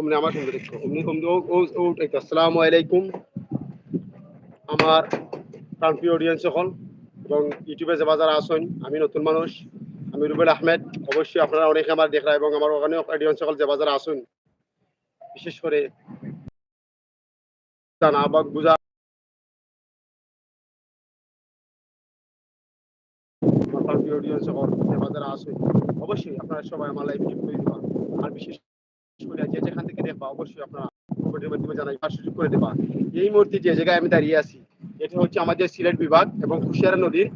অমনি আমার সঙ্গে দেখো। অমনি অমনি ও ও তো, আসসালামু আলাইকুম আমার প্রাণপ্রিয় অডিয়েন্স সকল। এবং ইউটিউবে যারা যারা আসেন আমি নতুন মানুষ আমি রুবেল আহমেদ। অবশ্যই আপনারা অনেকে আমার দেখা এবং আমার ওখানে অডিয়েন্স সকল যারা যারা আসেন বিশেষ করে জানা বা বুঝা অডিয়েন্স সকল যারা যারা আসেন অবশ্যই আপনারা সবাই আমার লাইভ করে দিবা। আর বিশেষ করে যে যেখান থেকে দেখবা, অবশ্যই আপনারা জানাই, আর সুযোগ করে দেবা। এই মুহূর্তে যে জায়গায় আমি দাঁড়িয়ে আছি, এটা হচ্ছে আমাদের সিলেট বিভাগ এবং কুশিয়ারা নদীর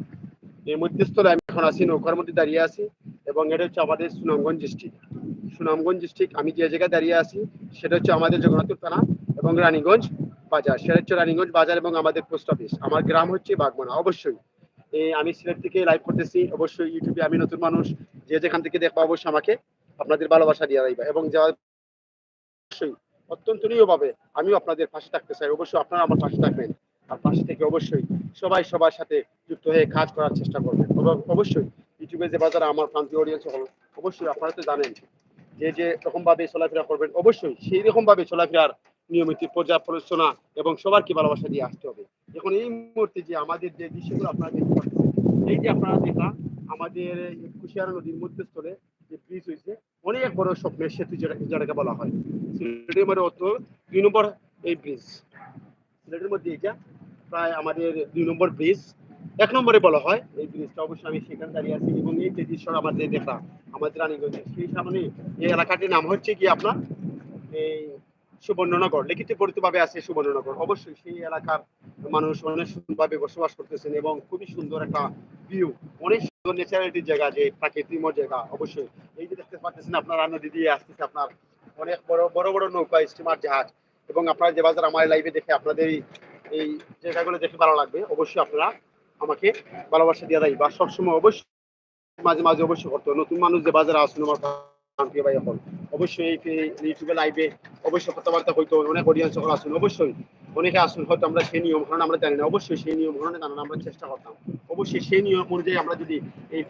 এই মধ্যস্থলে আমি এখন আছি, নৌকার মধ্যে দাঁড়িয়ে আছি এবং এটা হচ্ছে আমাদের সুনামগঞ্জ ডিস্ট্রিক্ট। সুনামগঞ্জ ডিস্ট্রিক্ট, আমি যে জায়গায় দাঁড়িয়ে আছি, সেটা হচ্ছে আমাদের জগন্নাথপুর থানা এবং রানীগঞ্জ বাজার। সেটা হচ্ছে রানীগঞ্জ বাজার এবং আমাদের পোস্ট অফিস। আমার গ্রাম হচ্ছে বাগমানা অবশ্যই। আমি সিলেট থেকে লাইভ করতেছি, অবশ্যই ইউটিউবে আমি নতুন মানুষ, যে যেখান থেকে দেখব, অবশ্যই আমাকে আপনাদের ভালোবাসা দিয়ে রাখবা এবং যা অবশ্যই অত্যন্ত নিয়মভাবে আমিও আপনাদের পাশে থাকতে চাই। অবশ্যই আপনারা আমার পাশে থাকবেন। আর পাশে থেকে অবশ্যই সবাই সবার সাথে যুক্ত হয়ে কাজ করার চেষ্টা করবেন। অবশ্যই, ইউটিউবে যে বাজারে আমার প্রান্তীয় অডিয়েন্স হল অবশ্যই আপনারা তো জানেন যে যে রকম ভাবে চলাফেরা করবেন, অবশ্যই সেই রকম ভাবে চলাফেরার নিয়মিত পর্যালোচনা এবং সবার সবারকে ভালোবাসা দিয়ে আসতে হবে। এখন এই মুহূর্তে যে আমাদের যে দৃশ্যগুলো আপনারা দেখতে পাচ্ছেন এই যে আপনারা দেখা আমাদের কুশিয়ারা নদীর মধ্যস্থলে যে ব্রিজ হয়েছে অনেক বড় স্বপ্নের সেতু যেটা যেটাকে বলা হয়। সিলেটের মধ্যে অত দুই নম্বর এই ব্রিজ সিলেটের মধ্যে এটা প্রায় আমাদের দুই নম্বর ব্রিজ এক নম্বরে বলা হয় এই ব্রিজটা অবশ্যই আমি সেখানে দাঁড়িয়ে আছি এবং এই দৃশ্য আমাদের দেখা। আমাদের রানীগঞ্জে সেই সামনে এই এলাকাটির নাম হচ্ছে কি আপনার? এই সুবর্ণনগর। লিখিত পরিচিতভাবে আছে সুবর্ণনগর। অবশ্যই সেই এলাকার মানুষ অনেক সুন্দরভাবে বসবাস করতেছেন এবং খুবই সুন্দর একটা ভিউ অনেক সুন্দর ন্যাচারালিটির জায়গা যে প্রাকৃতিক জায়গা অবশ্যই এই পাচ্ছেন আপনারা নদী দিয়ে আসতেছে আপনার অনেক বড় বড় বড় নৌকা, স্টিমার জাহাজ এবং আপনারা যে বাজার আমার লাইভে দেখে আপনাদের এই- জায়গাগুলো দেখে ভালো লাগবে, অবশ্যই আপনারা আমাকে ভালোবাসা দিয়ে দেয় বা সবসময় অবশ্যই মাঝে মাঝে অবশ্যই করতে হবে। নতুন মানুষ যে বাজারে আসুন, আমার প্রিয় ভাই এখন অবশ্যই এই ইউটিউবে লাইভে অবশ্যই কথাবার্তা হইতো অনেক অডিয়েন্স সকল আসুন, অবশ্যই অনেকে আসুন, হয়তো আমরা সেই নিয়ম কারণ আমরা জানি না, অবশ্যই সেই নিয়ম কারণে জানানো আমরা চেষ্টা করতাম অবশ্যই সেই নিয়ম অনুযায়ী আমরা যদি এই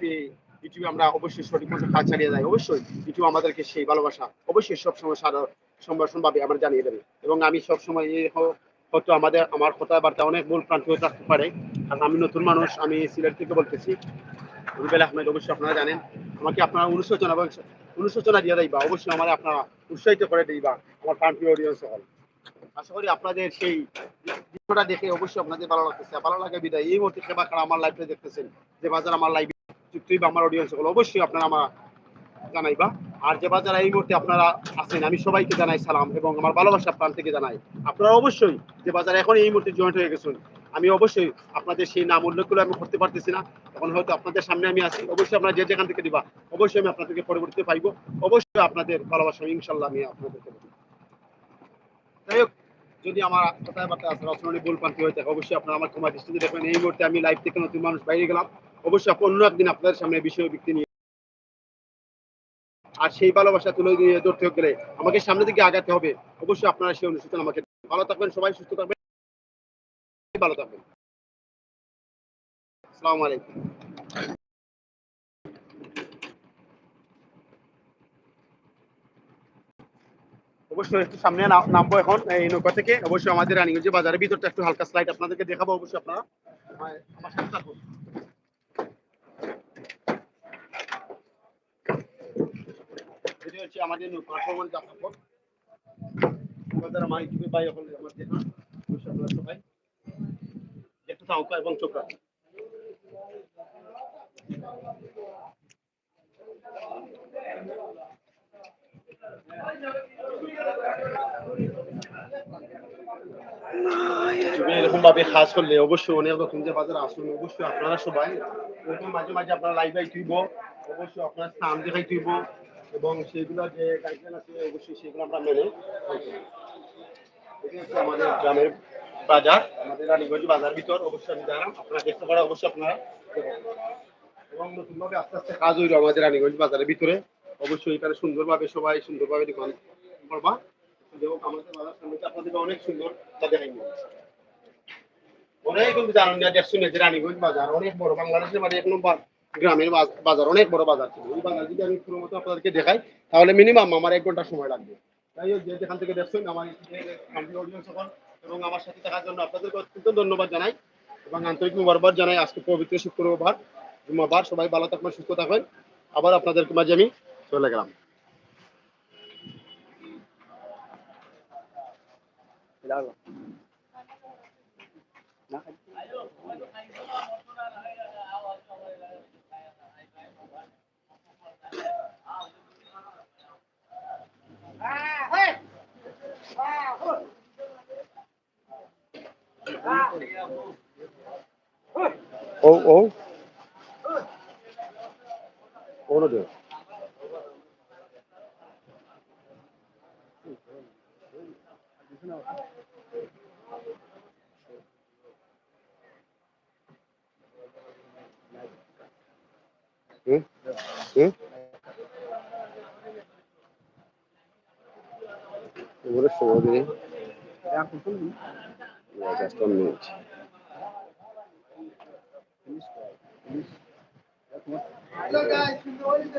ইউটিউবে আমরা অবশ্যই সঠিক মতো কাজ চালিয়ে যাই। অবশ্যই ইউটিউব আমাদেরকে সেই ভালোবাসা অবশ্যই সবসময় সারা সম্ভাষণ ভাবে আমরা জানিয়ে দেবে। এবং আমি সবসময় এই হয়তো আমাদের, আমার কথাবার্তা অনেক ভুল প্রান্তি হয়ে থাকতে পারে। কারণ আমি নতুন মানুষ, আমি সিলেট থেকে বলতেছি। রুবেল আহমেদ, অবশ্যই আপনারা জানেন। আমাকে আপনারা অনুশোচনা এবং অনুশোচনা দিয়ে দিবা অবশ্যই আমার আপনারা উৎসাহিত করে দিবা আমার প্রান্তীয় অডিয়েন্স হল আশা করি আপনাদের সেই ভিডিওটা দেখে অবশ্যই আপনাদের ভালো লাগতেছে। ভালো লাগে বিদায়। এই মুহূর্তে সেবা কারা আমার লাইভে দেখতেছেন। যে বাজার আমার লাইভে যুক্তই বা আমার অডিয়েন্স হল অবশ্যই আপনারা আমার জানাইবা। আর যে বাজার এই মুহূর্তে আপনারা আছেন, আমি সবাইকে জানাই সালাম এবং আমার ভালোবাসা প্রাণ থেকে জানাই। আপনারা অবশ্যই যে বাজার এখন এই মুহূর্তে জয়েন্ট হয়ে গেছেন, আমি অবশ্যই আপনাদের সেই নাম উল্লেখ করে আমি করতে পারতেছি না। এখন হয়তো আপনাদের সামনে আমি আছি, অবশ্যই আপনারা যে যেখান থেকে দিবা, অবশ্যই আমি আপনাদেরকে পরবর্তীতে পাইবো। অবশ্যই আপনাদের ভালোবাসা ইনশাল্লাহ আমি আপনাদেরকে। যাই হোক, যদি আমার কথাবার্তা আছে রচনানি ভুল প্রান্তি হয়ে থাকে, অবশ্যই আপনারা আমার তোমার দৃষ্টিতে দেখবেন। এই মুহূর্তে আমি লাইভ থেকে নতুন মানুষ বাইরে গেলাম। অবশ্যই আপনি অন্য একদিন আপনাদের সামনে বিষয় ব্যক্তি নিয়ে। আর সেই ভালোবাসা তুলে দিয়ে ধরতে গেলে আমাকে সামনে দিকে আগাতে হবে। অবশ্যই আপনারা সেই অনুসূচনা আমাকে ভালো থাকবেন, সবাই সুস্থ থাকবেন ভালো থাকবেন। আসসালামু আলাইকুম। অবশ্যই একটু সামনে নামবো এখন এই নৌকা থেকে। অবশ্যই আমাদের রানীগঞ্জ বাজারের ভিতরটা একটু হালকা স্লাইড আপনাদেরকে দেখাবো, অবশ্যই আপনারা। আমার সাথে থাকুন এটি হচ্ছে আমাদের ইউটিউবে ভাই এখন একটু এবং তুমি এরকম ভাবে কাজ করলে অবশ্যই অনেক রকম যে বাজার আসুন অবশ্যই আপনারা সবাই এরকম মাঝে মাঝে আপনারা লাইভ আই অবশ্যই আপনার স্থান দেখাই তুইব এবং সেগুলো যে গাইডলাইন আছে, অবশ্যই সেগুলো আমরা মেনে এটি হচ্ছে আমাদের গ্রামের বাজার, আমাদের রানীগঞ্জ বাজার ভিতর। অবশ্যই আমি জানাম আপনারা দেখতে পারেন, অবশ্যই আপনারা। এবং নতুনভাবে আস্তে আস্তে কাজ হইল আমাদের রানীগঞ্জ বাজারের ভিতরে। অবশ্যই এখানে সুন্দরভাবে সবাই সুন্দরভাবে দোকান করবা। এবং আমাদের বাজার সামনে আপনাদের অনেক সুন্দর তা দেখাই অনেক না দেখছেন যে রানীগঞ্জ বাজার, অনেক বড় বাংলাদেশের মানে এক নম্বর গ্রামের বাজার, অনেক বড় বাজার ছিল। এই বাজার যদি আমি পুরো মতো আপনাদেরকে দেখাই, তাহলে মিনিমাম আমার এক ঘণ্টা সময় লাগবে। যাই হোক যেখান থেকে দেখছেন, আমার এবং আমার সাথে থাকার জন্য আপনাদেরকে অত্যন্ত ধন্যবাদ জানাই এবং আন্তরিক মুবারকবাদ জানাই। আজকে পবিত্র শুক্রবার, জুম্মাবার, সবাই ভালো থাকবেন, সুস্থ থাকবেন। আবার আপনাদের মাঝে আমি চলে গেলাম। Ou, ou. Ou não deu. Hum? Hum? O fogo, hein? Exatamente. Hello guys, you know what is